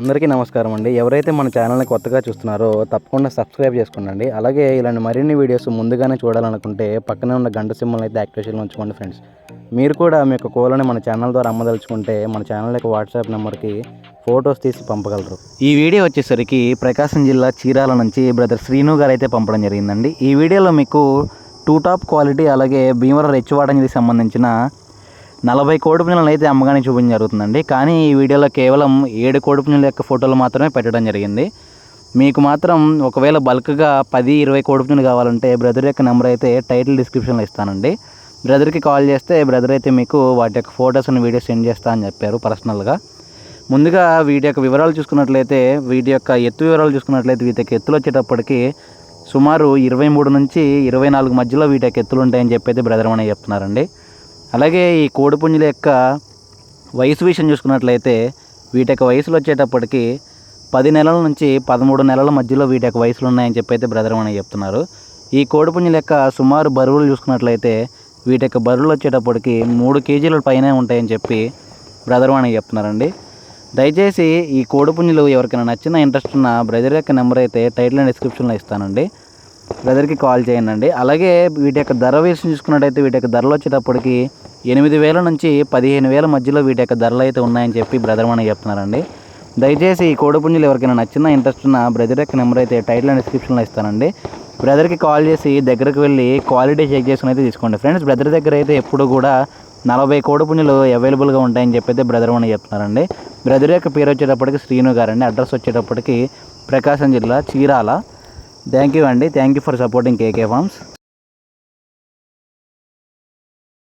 అందరికీ నమస్కారం అండి. ఎవరైతే మన ఛానల్ని కొత్తగా చూస్తున్నారో తప్పకుండా సబ్స్క్రైబ్ చేసుకోండి అలాగే ఇలాంటి మరిన్ని వీడియోస్ ముందుగానే చూడాలనుకుంటే పక్కనే ఉన్న గంట సింబల్ అయితే యాక్టివేషన్లో ఉంచుకోండి ఫ్రెండ్స్. మీరు కూడా మీ యొక్క కోళ్ళని మన ఛానల్ ద్వారా అమ్మదలుచుకుంటే మన ఛానల్ యొక్క వాట్సాప్ నెంబర్కి ఫొటోస్ తీసి పంపగలరు. ఈ వీడియో వచ్చేసరికి ప్రకాశం జిల్లా చీరాల నుంచి బ్రదర్ శ్రీను గారు అయితే పంపడం జరిగిందండి. ఈ వీడియోలో మీకు టూ టాప్ క్వాలిటీ అలాగే భీమవరం రెచ్చివాడానికి సంబంధించిన నలభై కోడిపుంజలను అయితే అమ్మగానే చూపించడం జరుగుతుందండి. కానీ ఈ వీడియోలో కేవలం ఏడు కోడిపుంజల యొక్క ఫోటోలు మాత్రమే పెట్టడం జరిగింది. మీకు మాత్రం ఒకవేళ బల్క్గా పది ఇరవై కోడిపుంజలు కావాలంటే బ్రదర్ యొక్క నెంబర్ అయితే టైటిల్ డిస్క్రిప్షన్లో ఇస్తానండి. బ్రదర్కి కాల్ చేస్తే బ్రదర్ అయితే మీకు వాటి యొక్క ఫొటోస్ అండ్ వీడియోస్ సెండ్ చేస్తా అని చెప్పారు పర్సనల్గా. ముందుగా వీటి యొక్క వివరాలు చూసుకున్నట్లయితే వీటి యొక్క ఎత్తు వివరాలు చూసుకున్నట్లయితే వీటి యొక్క ఎత్తులు వచ్చేటప్పటికి సుమారు ఇరవై మూడు నుంచి ఇరవై నాలుగు మధ్యలో వీటి యొక్క ఎత్తులు ఉంటాయని చెప్పైతే బ్రదర్ అని చెప్తున్నారండి. అలాగే ఈ కోడిపుంజుల యొక్క వయసు విషయం చూసుకున్నట్లయితే వీటి యొక్క వయసులు వచ్చేటప్పటికి పది నెలల నుంచి పదమూడు నెలల మధ్యలో వీటి యొక్క వయసులు ఉన్నాయని చెప్పి అయితే బ్రదర్ అని చెప్తున్నారు. ఈ కోడిపుంజుల యొక్క సుమారు బరువులు చూసుకున్నట్లయితే వీటి యొక్క బరువులు వచ్చేటప్పటికి మూడు కేజీల పైనే ఉంటాయని చెప్పి బ్రదర్ అని చెప్తున్నారండి. దయచేసి ఈ కోడిపుంజులు ఎవరికైనా నచ్చిన ఇంట్రెస్ట్ ఉన్న బ్రదర్ యొక్క నెంబర్ అయితే టైటిల్ అండ్ డిస్క్రిప్షన్లో ఇస్తానండి. బ్రదర్కి కాల్ చేయండి అలాగే వీటి యొక్క ధర విషయం చూసుకున్నట్టయితే వీటి యొక్క ధరలు వచ్చేటప్పటికి ఎనిమిది వేల నుంచి పదిహేను వేల మధ్యలో వీటి యొక్క ధరలు అయితే ఉన్నాయని చెప్పి బ్రదర్ మనకి చెప్తున్నారండి. దయచేసి ఈ కోడిపుంజులు ఎవరికైనా నచ్చిన ఇంట్రెస్ట్ ఉన్న బ్రదర్ యొక్క నెంబర్ అయితే టైటిల్ అండ్ డిస్క్రిప్షన్లో ఇస్తానండి. బ్రదర్కి కాల్ చేసి దగ్గరకు వెళ్ళి క్వాలిటీ చెక్ చేసుకుని అయితే తీసుకోండి. ఫ్రెండ్స్ బ్రదర్ దగ్గర అయితే ఎప్పుడు కూడా నలభై కోడిపుంజులు అవైలబుల్గా ఉంటాయని చెప్పి అయితే బ్రదర్ అని చెప్తున్నారండి. బ్రదర్ యొక్క పేరు వచ్చేటప్పటికి శ్రీను గారండి. అడ్రస్ వచ్చేటప్పటికి ప్రకాశం జిల్లా చీరాల థ్యాంక్ యూ అండి. Thank you for supporting KK farms.